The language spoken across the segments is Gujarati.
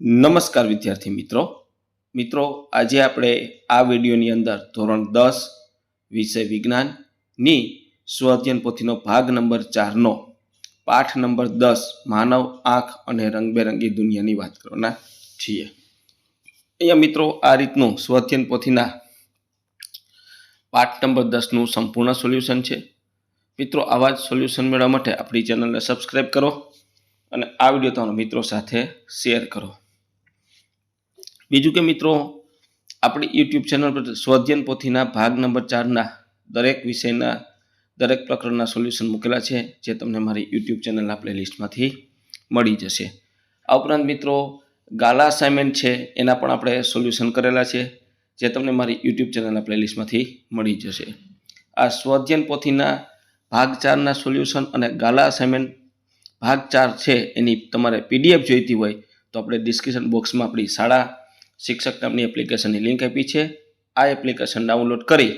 નમસ્કાર વિદ્યાર્થી મિત્રો. મિત્રો, આજે આપણે આ વિડીયોની અંદર ધોરણ દસ વિષય વિજ્ઞાનની સ્વઅધ્યયન પોથીનો ભાગ નંબર ચારનો પાઠ નંબર દસ, માનવ, આંખ અને રંગબેરંગી દુનિયાની વાત કરવાના છીએ. અહીંયા મિત્રો, આ રીતનું સ્વઅધ્યયન પોથીના પાઠ નંબર દસનું સંપૂર્ણ સોલ્યુશન છે. મિત્રો, આવા જ સોલ્યુશન મેળવવા માટે આપણી ચેનલને સબસ્ક્રાઈબ કરો અને આ વીડિયો તમારા મિત્રો સાથે શેર કરો. બીજું કે મિત્રો, આપણી યુટ્યુબ ચેનલ પર સ્વાધ્યન પોથીના ભાગ નંબર ચારના દરેક વિષયના, દરેક પ્રકરણના સોલ્યુશન મૂકેલા છે, જે તમને મારી યુટ્યુબ ચેનલના પ્લેલિસ્ટમાંથી મળી જશે. આ ઉપરાંત મિત્રો, ગાલા અસાઇનમેન્ટ છે, એના પણ આપણે સોલ્યુશન કરેલા છે, જે તમને મારી યુટ્યુબ ચેનલના પ્લેલિસ્ટમાંથી મળી જશે. આ સ્વાધ્યન પોથીના ભાગ ચારના સોલ્યુશન અને ગાલા અસાઇનમેન્ટ ભાગ ચાર છે, એની તમારે પીડીએફ જોઈતી હોય, તો આપણે ડિસ્ક્રિપ્શન બોક્સમાં આપણી શાળા શિક્ષક નામની એપ્લિકેશનની લિંક આપી છે. આ એપ્લિકેશન ડાઉનલોડ કરી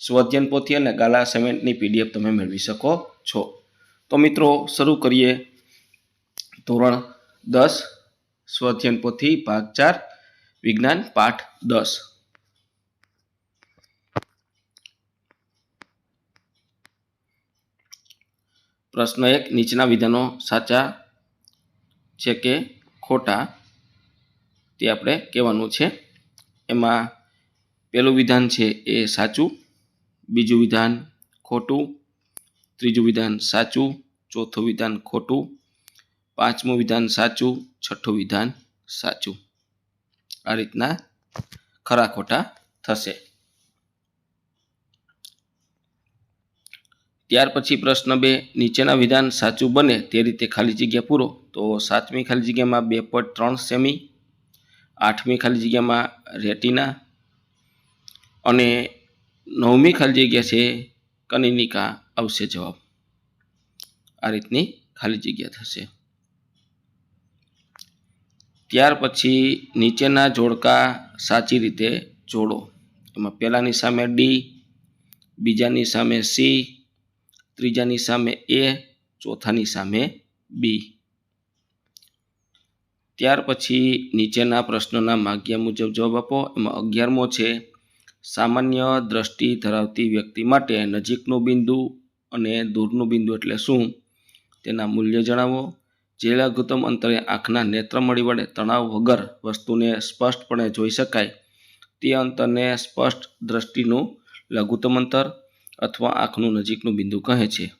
સ્વધ્યન પોથી અને ગાલા સેમેન્ટની પીડીએફ તમે મેળવી શકો છો. તો મિત્રો, શરૂ કરીએ. ધોરણ દસ સ્વધ્યન પોથી, ભાગ ચાર, વિજ્ઞાન, પાઠ દસ. પ્રશ્ન એક, નીચેના વિધાનો સાચા છે કે ખોટા? તે આપણે કહેવાનું છે. એમાં પહેલું વિધાન છે એ સાચું, બીજું વિધાન ખોટું, ત્રીજું વિધાન સાચું, ચોથું વિધાન ખોટું, પાંચમું વિધાન સાચું, છઠ્ઠું વિધાન સાચું. આ રીતના ખરા ખોટા થશે. ત્યાર પછી પ્રશ્ન બે, નીચેના વિધાન સાચું બને તે રીતે ખાલી જગ્યા પૂરો. તો સાતમી ખાલી જગ્યામાં બે પોઈન્ટ ત્રણ સેમી આઠમી ખાલી જગ્યામાં રેટિના અને નવમી ખાલી જગ્યા છે કનિનિકા, આવશે જવાબ. આ રીતની ખાલી જગ્યા થશે. ત્યાર પછી નીચેના જોડકા સાચી રીતે જોડો. એમાં પહેલાંની સામે ડી, બીજાની સામે સી, ત્રીજાની સામે એ, ચોથાની સામે બી. ત્યાર પછી નીચેના પ્રશ્નોના માગ્યા મુજબ જવાબ આપો. એમાં અગિયારમો છે, સામાન્ય દ્રષ્ટિ ધરાવતી વ્યક્તિ માટે નજીકનું બિંદુ અને દૂરનું બિંદુ એટલે શું? તેના મૂલ્ય જણાવો. જે લઘુત્તમ અંતરે આંખના નેત્રમણી વડે તણાવ વગર વસ્તુને સ્પષ્ટપણે જોઈ શકાય. તે અંતરને સ્પષ્ટ દ્રષ્ટિનું લઘુત્તમ અંતર અથવા આંખનું નજીકનું બિંદુ કહે છે.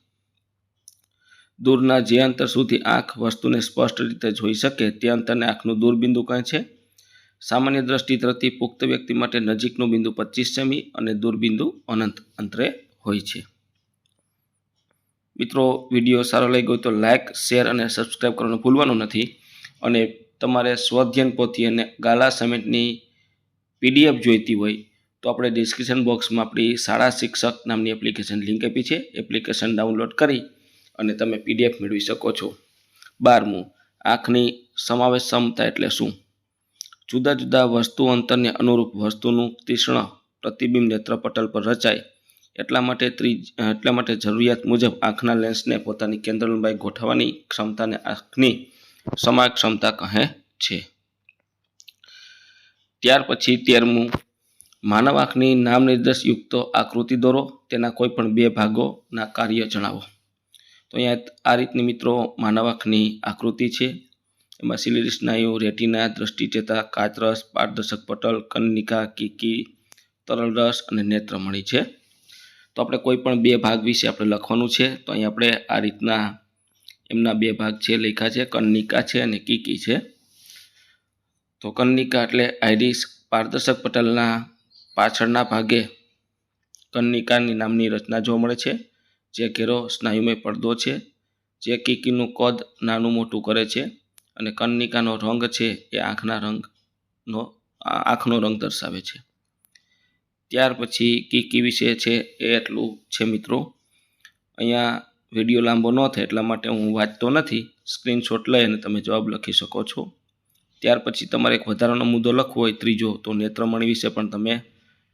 દૂરના જે અંતર સુધી આંખ વસ્તુને સ્પષ્ટ રીતે જોઈ શકે તે અંતરને આંખનું દૂર બિંદુ કહે છે. સામાન્ય દ્રષ્ટિ ધરાવતી પુખ્ત વ્યક્તિ માટે નજીકનું બિંદુ પચીસ સેમી અને દૂર બિંદુ અનંત અંતરે હોય છે. મિત્રો, વીડિયો સારો લાગ્યો ગયો તો લાઇક શેર અને સબસ્ક્રાઈબ કરવાનું ભૂલવાનું નથી અને તમારે સ્વધ્યન પોથી અને ગાલા સમિટની પીડીએફ જોઈતી હોય તો આપણે ડિસ્ક્રિપ્શન બોક્સમાં આપણી શાળા શિક્ષક નામની એપ્લિકેશન લિંક આપી છે. એપ્લિકેશન ડાઉનલોડ કરી અને તમે પીડીએફ મેળવી શકો છો. બારમું, આંખની સમાવેશ ક્ષમતા એટલે શું? જુદા જુદા વસ્તુ અંતરને અનુરૂપ વસ્તુનું તીક્ષ્ણ પ્રતિબિંબ નેત્રપટલ પર રચાય. એટલા માટે ત્રીજ એટલા માટે જરૂરિયાત મુજબ આંખના લેન્સને પોતાની કેન્દ્ર લંબાઈ ગોઠવવાની ક્ષમતાને આંખની સમાય ક્ષમતા કહે છે. ત્યાર પછી તેરમું, માનવ આંખની નામ નિર્દેશયુક્ત આકૃતિ દોરો. તેના કોઈ પણ બે ભાગોના કાર્ય જણાવો. તો અહીંયા આ રીતની મિત્રો માનવ આંખની આકૃતિ છે. એમાં સિલિરી સ્નાયુ રેટિના, દ્રષ્ટિચેતા, કાચરસ, પારદર્શક પટલ, કન્નિકા, કીકી, તરલ રસ અને નેત્રમણી છે. તો આપણે કોઈ પણ બે ભાગ વિશે આપણે લખવાનું છે. તો અહીં આપણે આ રીતના એમના બે ભાગ છે લખ્યા છે. કન્નિકા છે અને કીકી છે. તો કન્નિકા એટલે આઈરિસ પારદર્શક પટલના પાછળના ભાગે કન્નિકાની નામની રચના જોવા મળે છે. જે ઘેરો સ્નાયુમય પડદો છે, જે કીકીનું કદ નાનું મોટું કરે છે અને કન્નિકાનો રંગ છે એ આંખના રંગનો આંખનો રંગ દર્શાવે છે. ત્યાર પછી કીકી વિશે છે એ એટલું છે મિત્રો. અહીંયા વીડિયો લાંબો ન થાય એટલા માટે હું વાંચતો નથી. સ્ક્રીનશોટ લઈ અને તમે જવાબ લખી શકો છો. ત્યાર પછી તમારે એક વધારાનો મુદ્દો લખવો હોય, ત્રીજો, તો નેત્રમણી વિશે પણ તમે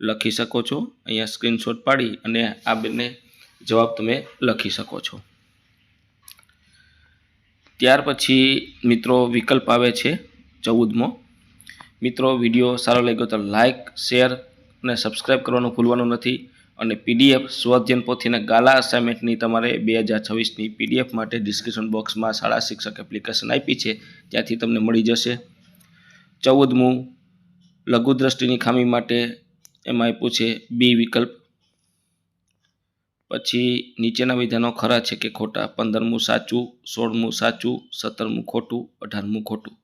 લખી શકો છો. અહીંયા સ્ક્રીનશોટ પાડી અને આ બંને જવાબ તમે લખી શકો છો. ત્યાર પછી મિત્રો વિકલ્પ આવે છે ચૌદમો. મિત્રો, વીડિયો સારો લાગ્યો તો લાઇક શેર અને સબસ્ક્રાઈબ કરવાનું ભૂલવાનું નથી અને પીડીએફ સ્વાધ્યન પોથીના ગાલા અસાઇનમેન્ટની તમારે બે હજાર છવ્વીસની પીડીએફ માટે ડિસ્ક્રિપ્શન બોક્સમાં શાળા શિક્ષક એપ્લિકેશન આપી છે. ત્યાંથી તમને મળી જશે. ચૌદમું, લઘુદ્રષ્ટિની ખામી માટે એમાં આપ્યું છે બી વિકલ્પ. પછી નીચેના વિધાનો ખરા છે કે ખોટા? પંદરમું સાચું, સોળમું સાચું, સત્તરમું ખોટું, અઢારમું ખોટું.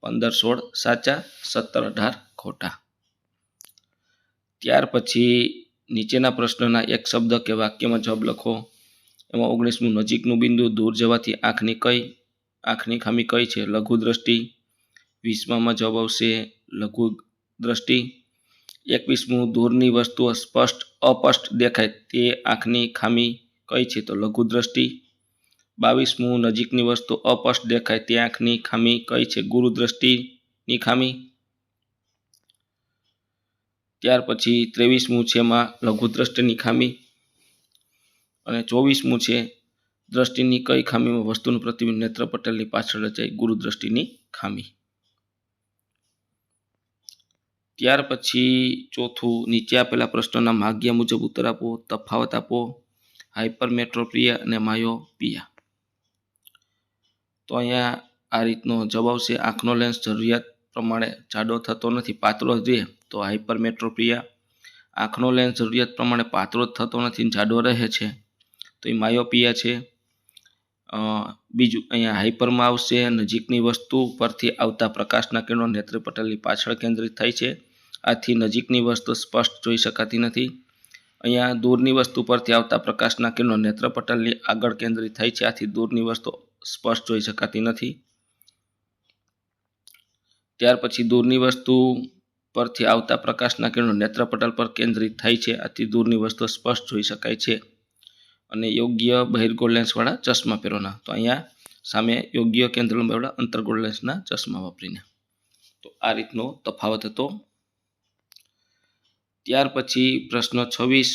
પંદર, સોળ સાચા, સત્તર, અઢાર ખોટા. ત્યાર પછી નીચેના પ્રશ્નના એક શબ્દ કે વાક્યમાં જવાબ લખો. એમાં ઓગણીસમું નજીકનું બિંદુ, દૂર જવાથી આંખની કઈ, આંખની ખામી કઈ છે? લઘુ દ્રષ્ટિ વીસમાં જવાબ આવશે લઘુ દ્રષ્ટિ એકવીસમું દૂરની વસ્તુઓ સ્પષ્ટ, અસ્પષ્ટ દેખાય તે આંખની ખામી કઈ છે તો લઘુ દ્રષ્ટિ બાવીસમું નજીકની વસ્તુ અસ્પષ્ટ દેખાય તે આંખની ખામી કઈ છે ગુરુ દ્રષ્ટિની ખામી. ત્યાર પછી ત્રેવીસમું છે એમાં લઘુ દ્રષ્ટિની ખામી. અને ચોવીસમું છે દ્રષ્ટિની કઈ ખામીમાં વસ્તુનું પ્રતિબિંબ નેત્ર પટેલની પાછળ રચાય ગુરુદ્રષ્ટિની ખામી. ત્યાર પછી ચોથું નીચે આપેલા પ્રશ્નોના માગ્યા મુજબ ઉત્તર આપો, તફાવત આપો હાઇપરમેટ્રોપિયા અને માયોપિયા. તો અહીંયા આ રીતનો જવાબ આવશે. આંખનો લેન્સ જરૂરિયાત પ્રમાણે જાડો થતો નથી, પાતળો જ રહે. તો હાઇપરમેટ્રોપિયા આંખનો લેન્સ જરૂરિયાત પ્રમાણે પાતળો થતો નથી જાડો રહે છે. તો એ માયોપિયા છે. બીજું અહીંયા હાઇપરમાં આવશે. નજીકની વસ્તુ પરથી આવતા પ્રકાશના કિરણો નેત્રપટલની પાછળ કેન્દ્રિત થાય છે. આથી નજીકની વસ્તુ સ્પષ્ટ જોઈ શકાતી નથી. અહીંયા દૂરની વસ્તુ પરથી આવતા પ્રકાશના કિરણો નેત્રપટલની આગળ કેન્દ્રિત થાય છે. આથી દૂરની વસ્તુ સ્પષ્ટ જોઈ શકાતી નથી. ત્યાર પછી દૂરની વસ્તુ પરથી આવતા પ્રકાશના કિરણો નેત્રપટલ પર કેન્દ્રિત થાય છે. આથી દૂરની વસ્તુ સ્પષ્ટ જોઈ શકાય છે. અને યોગ્ય બહિર્ગોળ લેન્સવાળા ચશ્મા પહેરવાના તો અહીંયા સામે યોગ્ય કેન્દ્રમાં લંબાઈવાળા અંતર્ગોળ લેન્સના ચશ્મા વાપરીને. તો આ રીતનો તફાવત હતો. ત્યાર પછી પ્રશ્ન છવ્વીસ.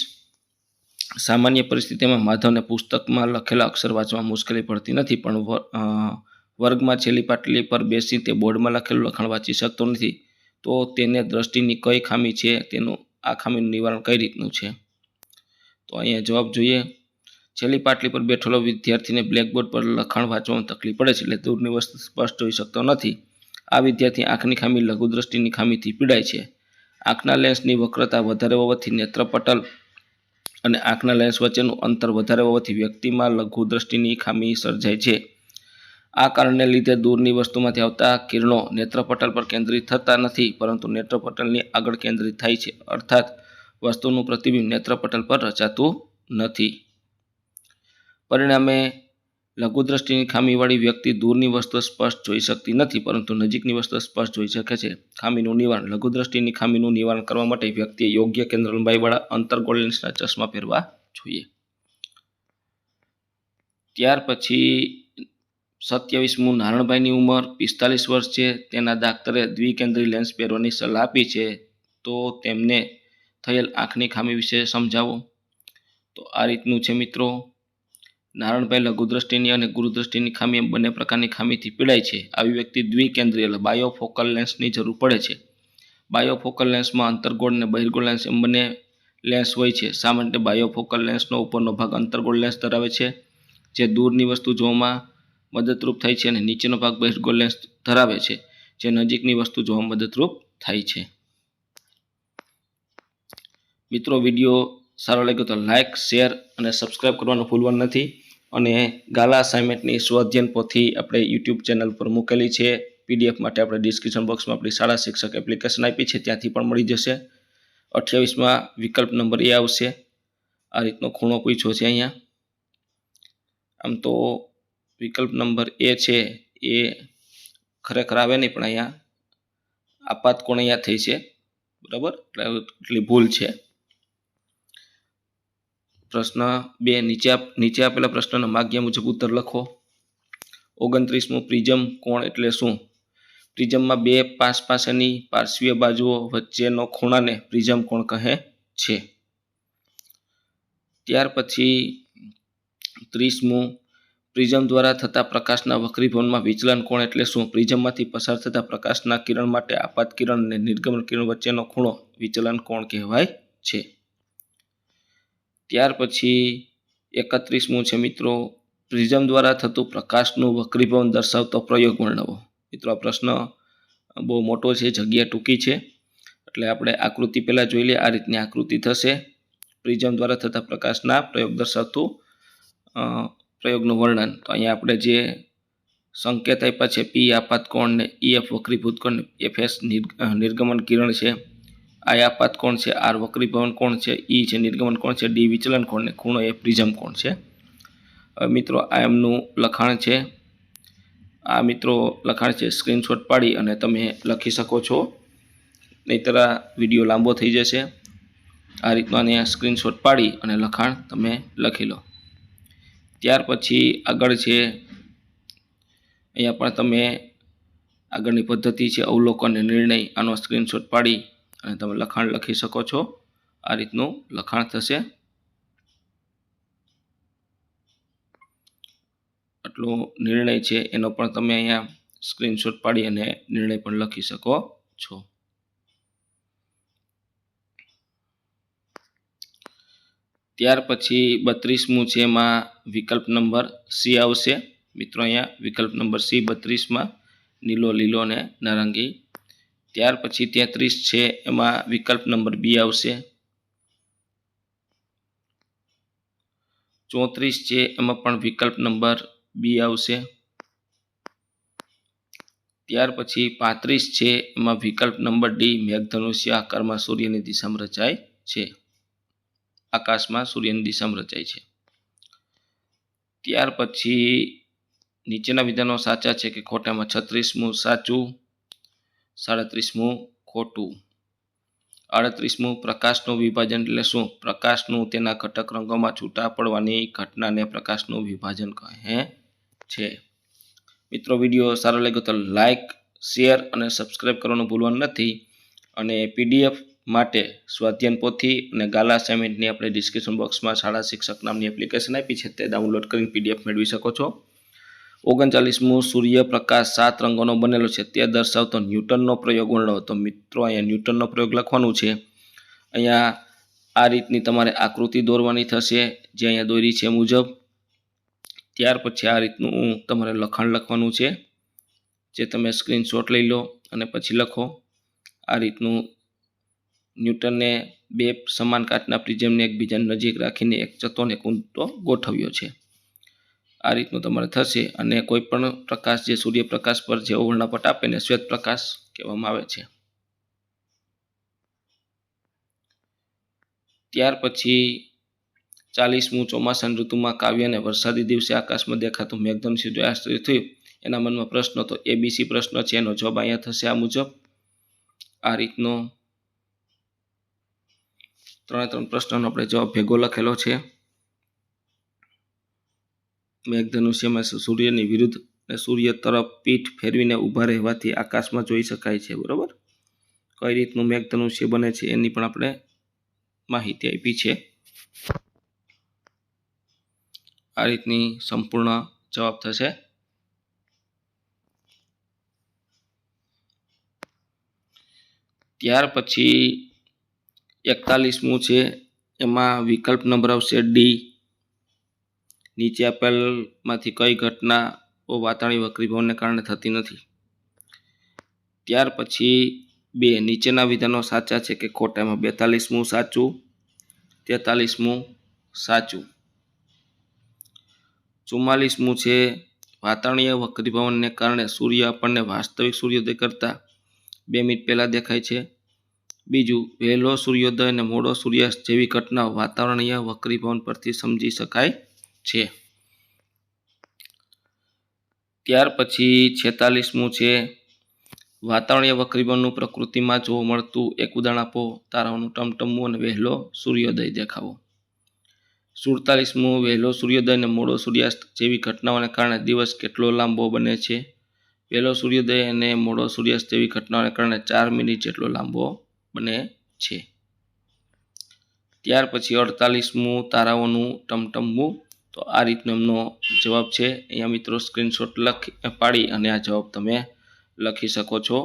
સામાન્ય પરિસ્થિતિમાં માધવને પુસ્તકમાં લખેલા અક્ષર વાંચવા મુશ્કેલી પડતી નથી, પણ વર્ગમાં છેલ્લી પાટલી પર બેસી તે બોર્ડમાં લખેલું લખાણ વાંચી શકતો નથી. તો તેને દ્રષ્ટિની કઈ ખામી છે? તેનું આ ખામીનું નિવારણ કઈ રીતનું છે? તો અહીંયા જવાબ જોઈએ. છેલ્લી પાટલી પર બેઠેલો વિદ્યાર્થીને બ્લેકબોર્ડ પર લખાણ વાંચવામાં તકલીફ પડે છે એટલે દૂરની વસ્તુ સ્પષ્ટ હોઈ શકતો નથી. આ વિદ્યાર્થી આંખની ખામી, લઘુદ્રષ્ટિની ખામીથી પીડાય છે. આંખના લેન્સની વક્રતા વધારે હોવાથી નેત્રપટલ અને આંખના લેન્સ વચ્ચેનું અંતર વધારે હોવાથી વ્યક્તિમાં લઘુ દ્રષ્ટિની ખામી સર્જાય છે. આ કારણને લીધે દૂરની વસ્તુમાંથી આવતા કિરણો નેત્રપટલ પર કેન્દ્રિત થતા નથી, પરંતુ નેત્રપટલની આગળ કેન્દ્રિત થાય છે. અર્થાત, વસ્તુનું પ્રતિબિંબ નેત્રપટલ પર રચાતું નથી. પરિણામે લઘુદ્રષ્ટિની ખામીવાળી વ્યક્તિ દૂરની વસ્તુ સ્પષ્ટ જોઈ શકતી નથી, પરંતુ નજીકની વસ્તુ સ્પષ્ટ જોઈ શકે છે. ખામીનું નિવારણ. લઘુદ્રષ્ટિની ખામીનું નિવારણ કરવા માટે વ્યક્તિએ યોગ્ય કેન્દ્ર લંબાઈવાળા અંતર્ગોળ લેન્સના ચશ્મા પહેરવા જોઈએ. ત્યાર પછી સત્યાવીસમું નારણભાઈની ઉંમર પિસ્તાલીસ વર્ષ છે. તેના ડાક્ટરે દ્વિકેન્દ્રી લેન્સ પહેરવાની સલાહ આપી છે. તો તેમને થયેલ આંખની ખામી વિશે સમજાવો. તો આ રીતનું છે મિત્રો. નારણભાઈ લઘુદ્રષ્ટિની અને ગુરુદ્રષ્ટિની ખામી એમ બંને પ્રકારની ખામીથી પીડાય છે. આવી વ્યક્તિ દ્વિકેન્દ્રીય એટલે બાયોફોકલ લેન્સની જરૂર પડે છે. બાયોફોકલ લેન્સમાં અંતર્ગોળ અને બહિર્ગોળ લેન્સ એમ બંને લેન્સ હોય છે. શા માટે બાયોફોકલ લેન્સનો ઉપરનો ભાગ અંતર્ગોળ લેન્સ ધરાવે છે, જે દૂરની વસ્તુ જોવામાં મદદરૂપ થાય છે અને નીચેનો ભાગ બહિર્ગોળ લેન્સ ધરાવે છે, જે નજીકની વસ્તુ જોવા મદદરૂપ થાય છે. મિત્રો, વીડિયો સારો લાગ્યો તો લાઇક શેર અને સબસ્ક્રાઈબ કરવાનું ભૂલવાનું નથી. અને ગાલા અસાઇનમેન્ટની સ્વાધ્યન પોથી આપણે યુટ્યુબ ચેનલ પર મૂકેલી છે. પીડીએફ માટે આપણે ડિસ્ક્રિપ્શન બોક્સમાં આપણી શાળા શિક્ષક એપ્લિકેશન આપી છે. ત્યાંથી પણ મળી જશે. અઠ્યાવીસમાં વિકલ્પ નંબર એ આવશે. આ રીતનો ખૂણો પૂછ્યો છે અહીંયા. આમ તો વિકલ્પ નંબર એ છે. એ ખરેખર આવે નહીં પણ અહીંયા આપાત કોણ અહીંયા થઈ છે. બરાબર? એટલે ભૂલ છે. પ્રશ્ન બે, નીચે નીચે આપેલા પ્રશ્નના માગ્યા મુજબ ઉત્તર લખો. ઓગણત્રીસમું પ્રિઝમ કોણ એટલે શું? પ્રિઝમમાં બે પાસ પાસેની પાર્શ્વીય બાજુઓ વચ્ચેનો ખૂણાને પ્રિઝમ કોણ કહે છે? ત્યાર પછી ત્રીસમું, પ્રિઝમ દ્વારા થતા પ્રકાશના વક્રીભવનમાં વિચલન કોણ એટલે શું? પ્રિઝમમાંથી પસાર થતા પ્રકાશના કિરણ માટે આપાત કિરણ અને નિર્ગમન કિરણ વચ્ચેનો ખૂણો વિચલન કોણ કહેવાય છે? ત્યાર પછી એકત્રીસમું છે મિત્રો, પ્રિઝમ દ્વારા થતું પ્રકાશનું વક્રીભવન દર્શાવતો પ્રયોગ વર્ણવો. મિત્રો, આ પ્રશ્ન બહુ મોટો છે, જગ્યા ટૂંકી છે. એટલે આપણે આકૃતિ પહેલાં જોઈ લઈએ, આ રીતની આકૃતિ થશે. પ્રિઝમ દ્વારા થતા પ્રકાશના પ્રયોગ દર્શાવતું પ્રયોગનું વર્ણન. તો અહીંયા આપણે જે સંકેત આપ્યા છે, પી આપાત કોણ ને ઈ, એફ વક્રીભૂત કોણ એફ, એસ નિર્ગમન કિરણ છે. આ આપાત કોણ છે? આર વક્રીભવન કોણ છે? ઈ છે, નિર્ગમન કોણ છે? ડી વિચલન કોણ ને ખૂણો એ પ્રિઝમ કોણ છે? મિત્રો, આ એમનું લખાણ છે. આ મિત્રો લખાણ છે, સ્ક્રીનશોટ પાડી અને તમે લખી શકો છો. નહીતર આ વીડિયો લાંબો થઈ જશે. આ રીતનું આને સ્ક્રીનશોટ પાડી અને લખાણ તમે લખી લો. ત્યાર પછી આગળ છે, અહીંયા પણ તમે આગળની પદ્ધતિ છે, અવલોકન અને નિર્ણય. આનો સ્ક્રીનશોટ પાડી અને તમે લખાણ લખી શકો છો. આ રીતનું લખાણ થશે. આટલો નિર્ણય છે, એનો પણ તમે અહીંયા સ્ક્રીનશોટ પાડી અને નિર્ણય પણ લખી શકો છો. ત્યાર પછી બત્રીસમું છે એમાં વિકલ્પ નંબર સી આવશે. મિત્રો અહીંયા વિકલ્પ નંબર સી બત્રીસમાં, નીલો, લીલો અને નારંગી ત્યાર પછી તેત્રીસ છે, એમાં વિકલ્પ નંબર બી આવશે. ચોત્રીસ છે, એમાં પણ વિકલ્પ નંબર બી આવશે. ત્યાર પછી પાંત્રીસ છે, એમાં વિકલ્પ નંબર ડી મેઘધનુષ્ય આકારમાં સૂર્યની દિશામાં રચાય છે. આકાશમાં સૂર્યની દિશામાં રચાય છે. ત્યાર પછી નીચેના વિધાનો સાચા છે કે ખોટામાં છત્રીસમું સાચું. સાડત્રીસમું ખોટું. આડત્રીસમું પ્રકાશનું વિભાજન એટલે શું? પ્રકાશનું તેના ઘટક રંગોમાં છૂટા પડવાની ઘટનાને પ્રકાશનું વિભાજન કહે છે. મિત્રો, વીડિયો સારો લાગ્યો તો લાઇક શેર અને સબસ્ક્રાઈબ કરવાનું ભૂલવાનું નથી. અને પીડીએફ માટે સ્વાધ્યાન પોથી અને ગાલા અસાઇનમેન્ટની આપણે ડિસ્ક્રિપ્શન બોક્સમાં શાળા શિક્ષક નામની એપ્લિકેશન આપી છે તે ડાઉનલોડ કરીને પીડીએફ મેળવી શકો છો. ઓગણચાલીસમું સૂર્યપ્રકાશ સાત રંગોનો બનેલો છે. તે દર્શાવતો ન્યૂટનનો પ્રયોગ વર્ણવો તો મિત્રો, અહીંયા ન્યૂટનનો પ્રયોગ લખવાનું છે. અહીંયા આ રીતની તમારે આકૃતિ દોરવાની થશે, જે અહીંયા દોરી છે મુજબ. ત્યાર પછી આ રીતનું તમારે લખાણ લખવાનું છે, જે તમે સ્ક્રીનશોટ લઈ લો અને પછી લખો. આ રીતનું ન્યૂટનને બે સમાન કાચના પ્રિઝમને એકબીજાની નજીક રાખીને એક ચતો અને એક ઊંટો ગોઠવ્યો છે. આ રીતનું તમારે થશે. અને કોઈ પણ પ્રકાશ જે સૂર્યપ્રકાશ પર જે વર્ણપટ આપે ને શ્વેત પ્રકાશ કહેવામાં આવે છે. ત્યાર પછી ચાલીસમું ચોમાસાની ઋતુમાં કાવ્ય અને વરસાદી દિવસે આકાશમાં દેખાતું મેઘધનુષ્ય જો આશ્ચર્ય થયું, એના મનમાં પ્રશ્ન તો એબીસી પ્રશ્ન છે, એનો જવાબ અહીંયા થશે આ મુજબ? આ રીતનો ત્રણે ત્રણ પ્રશ્નનો આપણે જવાબ ભેગો લખેલો છે. મેઘધનુષ્યમાં સૂર્યની વિરુદ્ધ અને સૂર્ય તરફ પીઠ ફેરવીને ઊભા રહેવાથી આકાશમાં જોઈ શકાય છે, બરાબર? કઈ રીતનું મેઘધનુષ્ય બને છે એની પણ આપણે માહિતી આપી છે. આ રીતની સંપૂર્ણ જવાબ થશે. ત્યાર પછી એકતાલીસમું છે, એમાં વિકલ્પ નંબર આવશે ડી. નીચે આપેલમાંથી કઈ ઘટના વાતાવરણીય વક્રીભવનને કારણે થતી નથી. ત્યાર પછી બે, નીચેના વિધાનો સાચા છે કે ખોટા? એમાં બેતાલીસમું સાચું, તેતાલીસમું સાચું. ચુમ્માલીસમું છે વાતાવરણીય વક્રીભવનને કારણે સૂર્ય આપણને વાસ્તવિક સૂર્યોદય કરતાં બે મિનિટ પહેલાં દેખાય છે. બીજું, વહેલો સૂર્યોદય અને મોડો સૂર્યાસ્ત જેવી ઘટનાઓ વાતાવરણીય વક્રીભવન પરથી સમજી શકાય છે. ત્યાર પછી છેતાલીસમું છે. વાતાવરણીય વક્રીબનનું પ્રકૃતિમાં જોવા મળતું એક ઉદાહરણ આપો. તારાઓનું ટમટમવું અને વહેલો સૂર્યોદય દેખાવો. સુડતાલીસમું, વહેલો સૂર્યોદય અને મોડો સૂર્યાસ્ત જેવી ઘટનાઓને કારણે દિવસ કેટલો લાંબો બને છે. વહેલો સૂર્યોદય અને મોડો સૂર્યાસ્ત જેવી ઘટનાઓને કારણે ચાર મિનિટ જેટલો લાંબો બને છે. ત્યાર પછી અડતાલીસમું, તારાઓનું ટમટમવું. તો આ રીતનો એમનો જવાબ છે. અહીંયા મિત્રો સ્ક્રીનશોટ લખી, પાડી અને આ જવાબ તમે લખી શકો છો.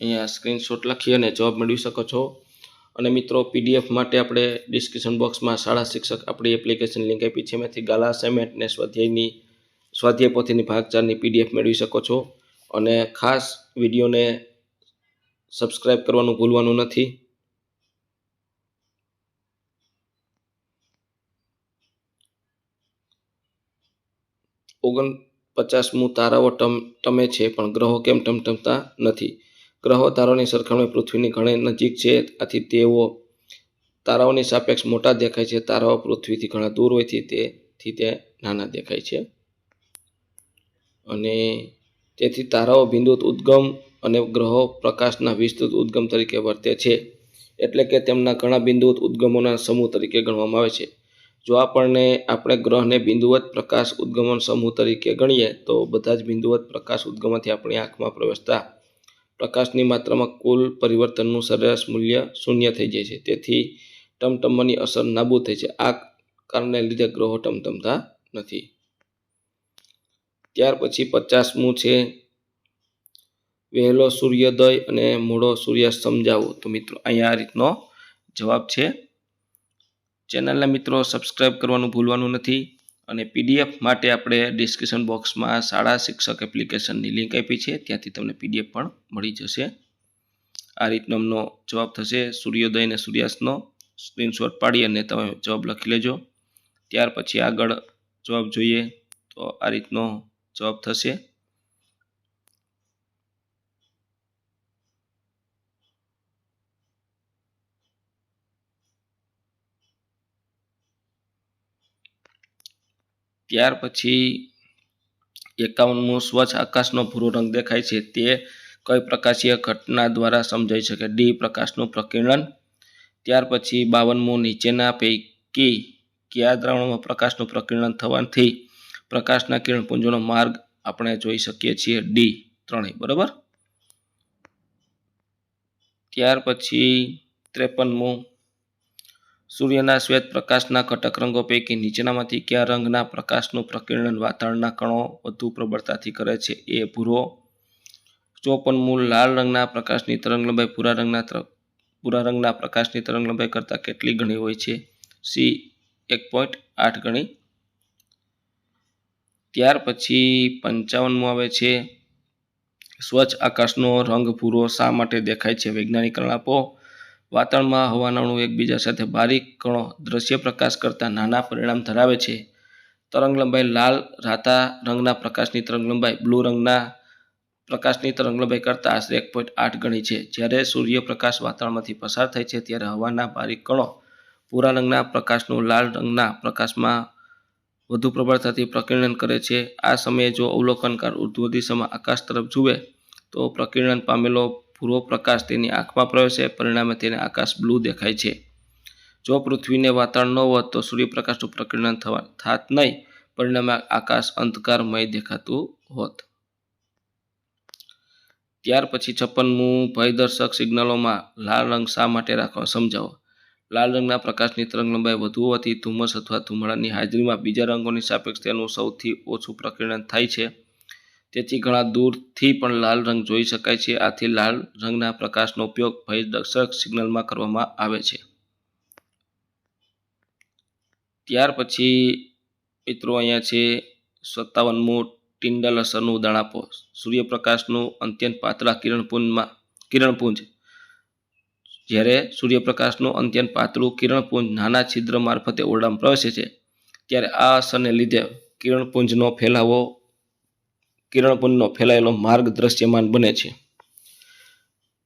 અહીંયા સ્ક્રીનશોટ લખી અને જવાબ મેળવી શકો છો. અને મિત્રો પીડીએફ માટે આપણે ડિસ્ક્રિપ્શન બોક્સમાં શાળા શિક્ષક આપણી એપ્લિકેશન લિંક આપી છે. એમાંથી ગાલા અસાઇનમેન્ટ ને સ્વાધ્યાયની સ્વાધ્યાય પોથીની ભાગ ચારની પીડીએફ મેળવી શકો છો. અને ખાસ વિડીયોને સબસ્ક્રાઈબ કરવાનું ભૂલવાનું નથી. ઓગણ પચાસમું તારાઓ ટમ, ટમે છે, પણ ગ્રહો કેમ ટમટમતા નથી? ગ્રહો તારાઓની સરખામણી પૃથ્વીની ઘણી નજીક છે, આથી તેઓ તારાઓની સાપેક્ષ મોટા દેખાય છે. તારાઓ પૃથ્વીથી ઘણા દૂર હોયથી તેથી તે નાના દેખાય છે. અને તેથી તારાઓ બિંદુત ઉદ્ગમ અને ગ્રહો પ્રકાશના વિસ્તૃત ઉદ્ગમ તરીકે વર્તે છે. એટલે કે તેમના ઘણા બિંદુત ઉદ્ગમોના સમૂહ તરીકે ગણવામાં આવે છે. જો આપણને આપણે ગ્રહને બિંદુવત પ્રકાશ ઉદ્ગમન સમૂહ તરીકે ગણીએ, તો બધા જ બિંદુવત પ્રકાશ ઉદ્ગમથી આપણી આંખમાં પ્રવેશતા. પ્રકાશની માત્રામાં કુલ પરિવર્તનનું સરેરાશ મૂલ્ય શૂન્ય થઈ જાય છે. તેથી ટમટમવાની અસર નાબૂદ થઈ છે. આ કારણને લીધે ગ્રહો ટમટમતા નથી. ત્યાર પછી પચાસમું છે, વહેલો સૂર્યોદય અને મોડો સૂર્યાસ્ત સમજાવો તો મિત્રો, અહીંયા આ રીતનો જવાબ છે. ચેનલના મિત્રો સબસ્ક્રાઇબ કરવાનું ભૂલવાનું નથી અને પીડીએફ માટે આપણે ડિસ્ક્રિપ્શન બોક્સમાં શાળા શિક્ષક એપ્લિકેશનની લિંક આપી છે, ત્યાંથી તમને પીડીએફ પણ મળી જશે. આ રીતનો એમનો જવાબ થશે, સૂર્યોદય અને સૂર્યાસ્તનો. સ્ક્રીનશોટ પાડી અને તમે જવાબ લખી લેજો. ત્યાર પછી આગળ જવાબ જોઈએ. તો આ રીતનો જવાબ થશે? ત્યાર પછી એકાવનમું સ્વચ્છ આકાશનો ભૂરો રંગ દેખાય છે. તે કઈ પ્રકાશીય ઘટના દ્વારા સમજાઈ શકે? ડી, પ્રકાશનું પ્રકીર્ણન. ત્યાર પછી બાવનમું નીચેના પૈકી કયા દ્રાવણમાં પ્રકાશનું પ્રકીર્ણન થવાથી પ્રકાશના કિરણપુંજોનો માર્ગ આપણે જોઈ શકીએ છીએ ડી ત્રણેય, બરાબર? ત્યાર પછી ત્રેપનમું, સૂર્યના શ્વેત પ્રકાશના ઘટક રંગો પૈકી નીચેનામાંથી કયા રંગના પ્રકાશનું પ્રકીર્ણન વાતાવરણના કણો વધુ પ્રબળતાથી કરે છે? એ ભૂરો, ચોપનમું, લાલ રંગના પ્રકાશની તરંગલંબાઈ, ભૂરા રંગના ભૂરા રંગના પ્રકાશની તરંગલંબાઈ કરતાં કેટલી ગણી હોય છે? સી, એક પોઈન્ટ આઠ ગણી ત્યાર પછી પંચાવનમું આવે છે. સ્વચ્છ આકાશનો રંગ ભૂરો શા માટે દેખાય છે? વૈજ્ઞાનિક કારણ આપો. વાતાવરણમાં હવાનાણું એકબીજા સાથે બારીક કણો દ્રશ્ય પ્રકાશ કરતાં નાના પરિણામ ધરાવે છે. તરંગલંબાઈ લાલ, રાતા રંગના પ્રકાશની તરંગલંબાઈ બ્લુ રંગના પ્રકાશની તરંગલંબાઈ કરતાં આશરે એક પોઈન્ટ આઠ ગણી છે. જ્યારે સૂર્યપ્રકાશ વાતાવરણમાંથી પસાર થાય છે, ત્યારે હવાના બારીક કણો ભૂરા રંગના, પ્રકાશનું લાલ રંગના પ્રકાશમાં વધુ પ્રબળતાથી પ્રકીર્ણન કરે છે. આ સમયે જો અવલોકનકાર ઉર્ધ્વ દિશામાં આકાશ તરફ જુએ, તો પ્રકીર્ણન પામેલો પૂર્વ પ્રકાશ તેની આંખમાં પ્રવેશે, પરિણામે તેને આકાશ બ્લુ દેખાય છે. જો પૃથ્વીને વાતાવરણ ન હોત, તો સૂર્યપ્રકાશનું પ્રકીર્ણન થવા થાત નહીં, પરિણામે આકાશ અંધકારમય દેખાતું હોત. ત્યાર પછી છપ્પનમું ભયદર્શક સિગ્નલોમાં લાલ રંગ શા માટે રાખવા સમજાવો? લાલ રંગના પ્રકાશની તરંગલંબાઈ વધુ હોવાથી ધુમ્મસ અથવા ધુમાડાની હાજરીમાં બીજા રંગોની સાપેક્ષ તેનું સૌથી ઓછું પ્રકીર્ણન થાય છે. તેથી ઘણા દૂરથી પણ લાલ રંગ જોઈ શકાય છે. આથી લાલ રંગના પ્રકાશનો ઉપયોગ ભયદર્શક સિગ્નલમાં કરવામાં આવે છે. ત્યાર પછી મિત્રો અહીંયા છે સત્તાવનમું ટિન્ડલ અસરનું ઉદાહરણ આપો. સૂર્યપ્રકાશનું અત્યંત પાતળા કિરણપુંજમાં કિરણપુંજ જ્યારે સૂર્યપ્રકાશનું અત્યંત પાતળું કિરણપુંજ નાના છિદ્ર મારફતે ઓરડામાં પ્રવેશે છે, ત્યારે આ અસરને લીધે કિરણપુંજનો ફેલાવો, કિરણપુંજનો ફેલાયેલો માર્ગ દ્રશ્યમાન બને છે.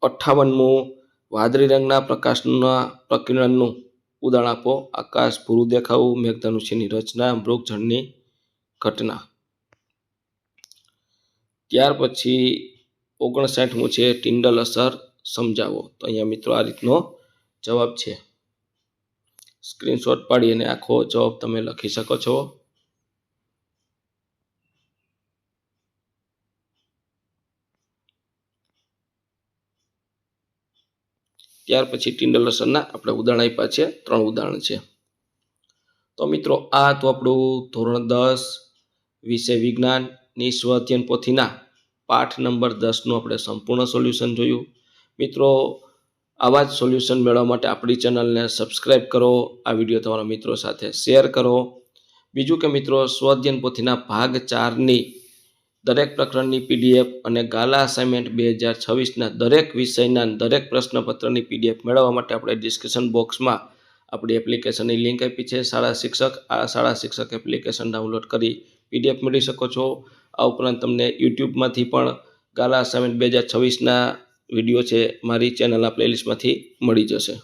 અઠ્ઠાવનમું વાદળી રંગના પ્રકાશના પ્રકિરણનું ઉદાહરણ આપો. આકાશ ભૂરું દેખાવું, મેઘધનુષ્યની રચના મૃગજળની ઘટના. ત્યાર પછી ઓગણસાઠમું છે ટિન્ડલ અસર. સમજાવો. તો અહીંયા મિત્રો આ રીતનો જવાબ છે. સ્ક્રીનશોટ પાડી અને આખો જવાબ તમે લખી શકો છો. ત્યાર પછી ટિન્ડલસનના આપણે ઉદાહરણ આપ્યા છે. ત્રણ ઉદાહરણ છે. તો મિત્રો, આ હતું આપણું ધોરણ દસ, વિષય વિજ્ઞાન નિસ્વ અધ્યયન પોથીના પાઠ નંબર દસનું આપણે સંપૂર્ણ સોલ્યુશન જોયું. મિત્રો, આવા જ સોલ્યુશન મેળવવા માટે આપણી ચેનલને સબસ્ક્રાઈબ કરો, આ વીડિયો તમારા મિત્રો સાથે શેર કરો. બીજું કે મિત્રો સ્વ પોથીના ભાગ ચારની દરેક પ્રકરણની પીડીએફ અને ગાલા અસાઇનમેન્ટ બે હજાર છવ્વીસના દરેક વિષયના દરેક પ્રશ્નપત્રની પીડીએફ મેળવવા માટે આપણે ડિસ્ક્રિપ્શન બોક્સમાં આપણી એપ્લિકેશનની લિંક આપી છે. શાળા શિક્ષક, આ શાળા શિક્ષક એપ્લિકેશન ડાઉનલોડ કરી પીડીએફ મેળવી શકો છો. આ ઉપરાંત તમને યુટ્યુબમાંથી પણ ગાલા અસાઇનમેન્ટ બે હજાર છવ્વીસના વીડિયો છે મારી ચેનલના પ્લેલિસ્ટમાંથી મળી જશે.